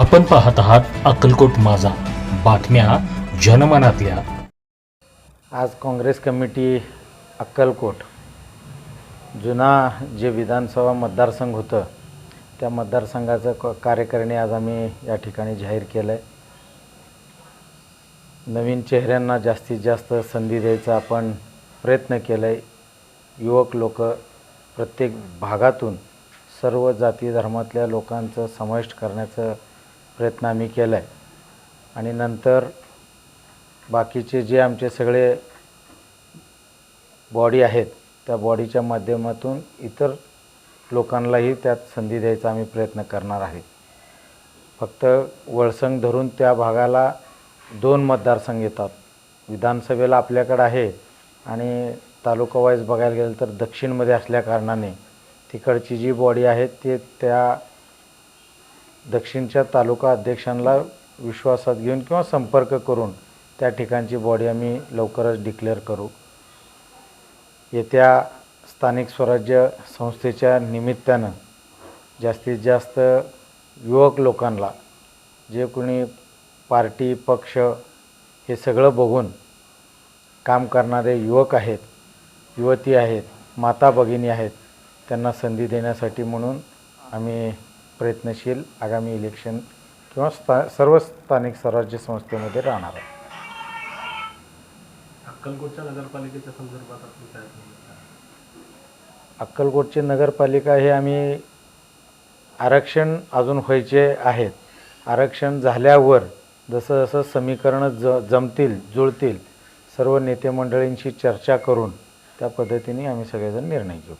आपण पाहत आहात अक्कलकोट माझा. बातम्या जनमनातल्या. आज काँग्रेस कमिटी अक्कलकोट. जुना जे विधानसभा मतदारसंघ होतं त्या मतदारसंघाचं क कार्यकारिणी आज आम्ही या ठिकाणी जाहीर केलं आहे नवीन चेहऱ्यांना जास्तीत जास्त संधी द्यायचा आपण प्रयत्न केला आहे युवक लोक प्रत्येक भागातून सर्व जाती धर्मातल्या लोकांचं समाविष्ट करण्याचं प्रयत्न आम्ही केला आहे आणि नंतर बाकीचे जे आमचे सगळे बॉडी आहेत त्या बॉडीच्या माध्यमातून इतर लोकांनाही त्यात संधी द्यायचा आम्ही प्रयत्न करणार आहे. फक्त वळसंग धरून त्या भागाला दोन मतदारसंघ येतात. विधानसभेला आपल्याकडं आहे आणि तालुका वाईज बघायला गेलं तर दक्षिणमध्ये असल्याकारणाने तिकडची जी बॉडी आहे ते त्या दक्षिणच्या तालुका अध्यक्षांना विश्वासात घेऊन किंवा संपर्क करून त्या ठिकाणची बॉडी आम्ही लवकरच डिक्लेअर करू. येत्या स्थानिक स्वराज्य संस्थेच्या निमित्तानं जास्तीत जास्त युवक लोकांना जे कोणी पार्टी पक्ष हे सगळं बघून काम करणारे युवक आहेत युवती आहेत माता भगिनी आहेत त्यांना संधी देण्यासाठी म्हणून आम्ही प्रयत्नशील आगामी इलेक्शन किंवा स्था सर्व स्थानिक स्वराज्य संस्थेमध्ये राहणार आहे. अक्कलकोटच्या नगरपालिकेच्या संदर्भात आपली काय भूमिका आहे? अक्कलकोटची नगरपालिका हे आम्ही आरक्षण अजून व्हायचे आहेत. आरक्षण झाल्यावर जसं जसं समीकरणं ज जमतील जुळतील सर्व नेते मंडळींशी चर्चा करून त्या पद्धतीने आम्ही सगळेजण निर्णय घेऊ.